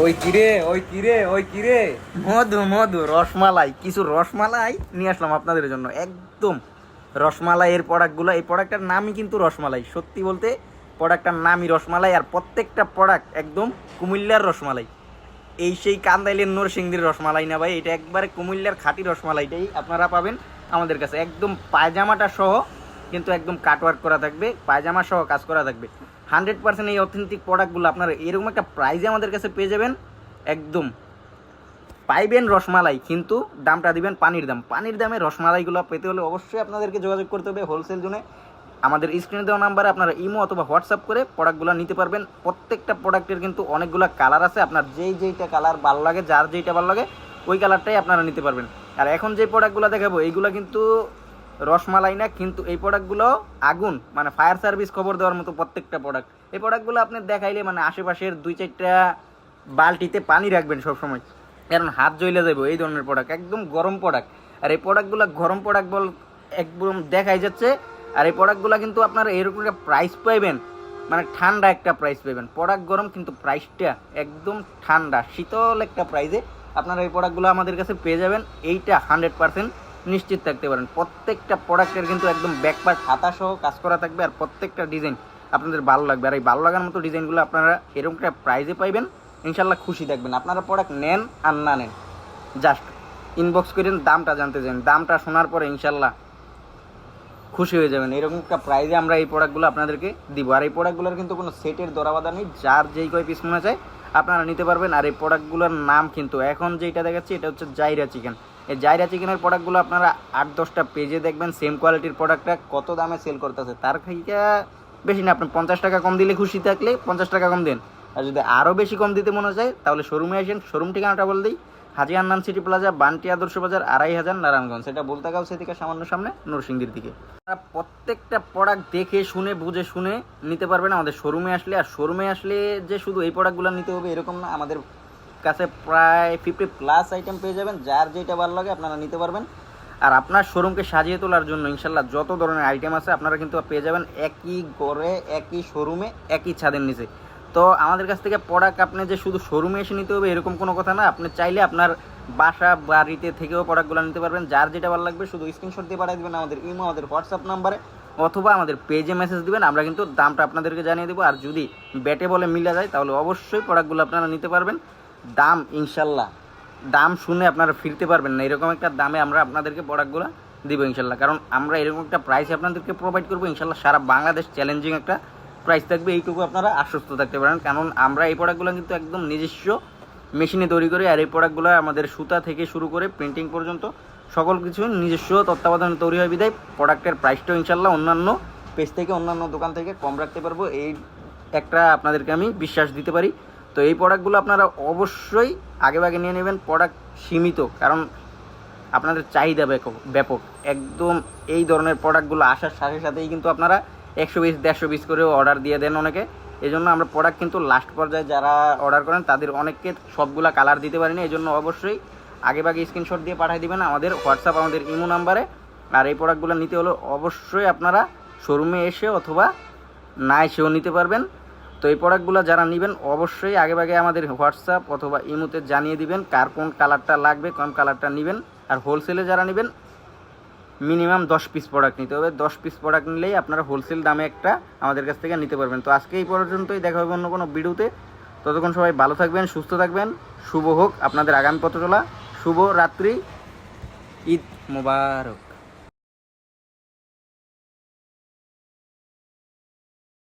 ওই কিরে ওই কিরে ওই কিরে মধু মধু, রসমালাই, কিছু রসমালাই নিয়ে আসলাম আপনাদের জন্য। একদম রসমালাই এর প্রোডাক্টগুলো এই প্রোডাক্টটার নামই কিন্তু রসমালাই। সত্যি বলতে প্রোডাক্টটার নামই রসমালাই আর প্রত্যেকটা প্রোডাক্ট একদম কুমিল্লার রসমালাই। এই সেই কান্দাইলের নরসিংদীর রসমালাই না ভাই, এটা একবারে কুমিল্লার খাঁটি রসমালাইটাই আপনারা পাবেন আমাদের কাছে। একদম পায়জামাটা সহ কিন্তু একদম কাটওয়ার্ক করা থাকবে, পায়জামা সহ কাজ করা থাকবে। হান্ড্রেড পার্সেন্ট এই অথেন্টিক প্রোডাক্টগুলো আপনারা এরকম একটা প্রাইজে আমাদের কাছে পেয়ে যাবেন। একদম পাইবেন রসমালাই, কিন্তু দামটা দিবেন পানির দাম। পানির দামে রসমালাইগুলো পেতে হলে অবশ্যই আপনাদেরকে যোগাযোগ করতে হবে হোলসেল জোনে আমাদের স্ক্রিনে দেওয়া নাম্বারে আপনারা ইমো অথবা হোয়াটসঅ্যাপ করে প্রোডাক্টগুলো নিতে পারবেন। প্রত্যেকটা প্রোডাক্টের কিন্তু অনেকগুলো কালার আছে। আপনার যেই যেইটা কালার ভালো লাগে, যার যেইটা ভালো লাগে, ওই কালারটাই আপনারা নিতে পারবেন। আর এখন যে প্রোডাক্টগুলো দেখাবো, এইগুলো কিন্তু রসমালাই না, কিন্তু এই প্রোডাক্টগুলো আগুন মানে ফায়ার সার্ভিস খবর দেওয়ার মতো প্রত্যেকটা প্রোডাক্ট এই প্রোডাক্টগুলো আপনি দেখাইলে মানে আশেপাশের দুই চারটা বালতিতে পানি রাখবেন সবসময়। কারণ হাত জ্বলে যাবে এই ধরনের প্রোডাক্ট একদম গরম প্রোডাক্ট আর এই প্রোডাক্টগুলো গরম প্রোডাক্ট বল একদম দেখাই যাচ্ছে। আর এই প্রোডাক্টগুলো কিন্তু আপনারা এরকম একটা প্রাইস পাইবেন মানে ঠান্ডা একটা প্রাইস পাবেন প্রোডাক্ট গরম, কিন্তু প্রাইসটা একদম ঠান্ডা, শীতল একটা প্রাইসে আপনারা এই প্রোডাক্টগুলো আমাদের কাছে পেয়ে যাবেন। এইটা হান্ড্রেড পার্সেন্ট নিশ্চিত থাকতে পারেন। প্রত্যেকটা প্রোডাক্টের কিন্তু একদম ব্যাকপার্ট খাতা সহ কাজ করা থাকবে আর প্রত্যেকটা ডিজাইন আপনাদের ভালো লাগবে। আর এই ভালো লাগার মতো ডিজাইনগুলো আপনারা এরকম একটা প্রাইজে পাইবেন ইনশাল্লাহ খুশি থাকবেন। আপনারা প্রোডাক্ট নেন আর না নেন জাস্ট ইনবক্স করেন, দামটা জানতে চান। দামটা শোনার পরে ইনশাল্লাহ খুশি হয়ে যাবেন। এরকম একটা প্রাইজে আমরা এই প্রোডাক্টগুলো আপনাদেরকে দিব। আর এই প্রোডাক্টগুলোর কিন্তু কোনো সেটের দরাবাদা নেই। যার যেই কয় পিস মনে চায়, আপনারা নিতে পারবেন। আর এই প্রোডাক্টগুলোর নাম কিন্তু এখন যেটা দেখাচ্ছি, এটা হচ্ছে জাইরা চিকেন এই জাইরা চিকেনের প্রোডাক্টগুলো আপনারা আট, দশটা পেজে দেখবেন সেম কোয়ালিটির প্রোডাক্টটা কত দামে সেল করতেছে। তার থেকে বেশি না, আপনি পঞ্চাশ টাকা কম দিলে খুশি থাকলে পঞ্চাশ টাকা কম দেন। আর যদি আরও বেশি কম দিতে মনে চায়, তাহলে শোরুমে আসেন। শোরুম ঠিকানাটা বলে দিই, হাজি আন্নান সিটি প্লাজা, বান্টি আদর্শ বাজার, আড়াই হাজার, নারায়ণগঞ্জ। সেটা বলতে গাও সেদিকে, সামান্য সামনে, নরসিংদীর দিকে। আপনারা প্রত্যেকটা প্রোডাক্ট দেখে, শুনে, বুঝে, শুনে নিতে পারবেন আমাদের শোরুমে আসলে। আর শোরুমে আসলে যে শুধু এই প্রোডাক্টগুলো নিতে হবে, এরকম না। আমাদের কাছে প্রায় ফিফটি প্লাস আইটেম পেয়ে যাবেন, যার যেটা ভালো লাগে আপনারা নিতে পারবেন। আর আপনার শোরুমকে সাজিয়ে তোলার জন্য ইনশাল্লাহ যত ধরনের আইটেম আছে আপনারা কিন্তু পেয়ে যাবেন একই গড়ে একই শোরুমে একই ছাদের নিচে। তো আমাদের কাছ থেকে প্রোডাক্ট আপনি যে শুধু শোরুমে এসে নিতে হবে, এরকম কোনো কথা না। আপনি চাইলে আপনার বাসা, বাড়িতে থেকেও প্রোডাক্টগুলো নিতে পারবেন। যার যেটা ভালো লাগবে শুধু স্ক্রিনশট দিয়ে পাঠিয়ে দেবেন আমাদের ইমো আমাদের হোয়াটসঅ্যাপ নাম্বারে অথবা আমাদের পেজে মেসেজ দিবেন। আমরা কিন্তু দামটা আপনাদেরকে জানিয়ে দেবো। আর যদি ব্যাটে বলে মিলে যায়, তাহলে অবশ্যই প্রোডাক্টগুলো আপনারা নিতে পারবেন। দাম, ইনশাল্লাহ। দাম শুনে আপনারা ফিরতে পারবেন না। এরকম একটা দামে আমরা আপনাদেরকে প্রোডাক্টগুলো দিব, ইনশাল্লাহ। কারণ আমরা এরকম একটা প্রাইস আপনাদেরকে প্রোভাইড করব, ইনশাল্লাহ সারা বাংলাদেশ চ্যালেঞ্জিং একটা প্রাইস থাকবে। এইটুকু আপনারা আশ্বস্ত থাকতে পারেন। কারণ আমরা এই প্রোডাক্টগুলো কিন্তু একদম নিজস্ব মেশিনে তৈরি করি আর এই প্রোডাক্টগুলো আমাদের সুতা থেকে শুরু করে প্রিন্টিং পর্যন্ত সকল কিছু নিজস্ব তত্ত্বাবধানে তৈরি হয়। বিদায় প্রোডাক্টের প্রাইসটাও ইনশাল্লাহ অন্যান্য পেজ থেকে, অন্যান্য দোকান থেকে কম রাখতে পারব। এই একটা আপনাদেরকে আমি বিশ্বাস দিতে পারি। তো এই প্রোডাক্টগুলো আপনারা অবশ্যই আগে আগে নিয়ে নেবেন। প্রোডাক্ট সীমিত, কারণ আপনাদের চাহিদা ব্যাপক একদম এই ধরনের প্রোডাক্টগুলো আসার সাথে সাথেই কিন্তু আপনারা একশো পিস দেড়শো পিস করেও অর্ডার দিয়ে দেন অনেকে। এই জন্য আমরা প্রোডাক্ট কিন্তু লাস্ট পর্যায়ে যারা অর্ডার করেন, তাদের অনেককে সবগুলা কালার দিতে পারি না এই জন্য অবশ্যই আগে ভাগে স্ক্রিনশট দিয়ে পাঠিয়ে দিবেন আমাদের হোয়াটসঅ্যাপ আমাদের ইমো নাম্বারে আর এই প্রোডাক্টগুলো নিতে হলে অবশ্যই আপনারা শোরুমে এসে অথবা না এসেও নিতে পারবেন। তো এই প্রোডাক্টগুলো যারা নেবেন, অবশ্যই আগে ভাগে আমাদের হোয়াটসঅ্যাপ অথবা ইমোতে জানিয়ে দিবেন কার কোন কালারটা লাগবে, কোন কালারটা নেবেন। আর হোলসেলে যারা নেবেন মিনিমাম দশ পিস প্রোডাক্ট নিতে হবে। দশ পিস প্রোডাক্ট নিলেই আপনারা হোলসেল দামে একটা আমাদের কাছ থেকে নিতে পারবেন। তো আজকে এই পর্যন্তই, দেখা হবে অন্য কোনো ভিডিওতে। ততক্ষণ সবাই ভালো থাকবেন, সুস্থ থাকবেন। শুভ হোক আপনাদের আগামী পথ চলা। শুভ রাত্রি। ঈদ মোবারক।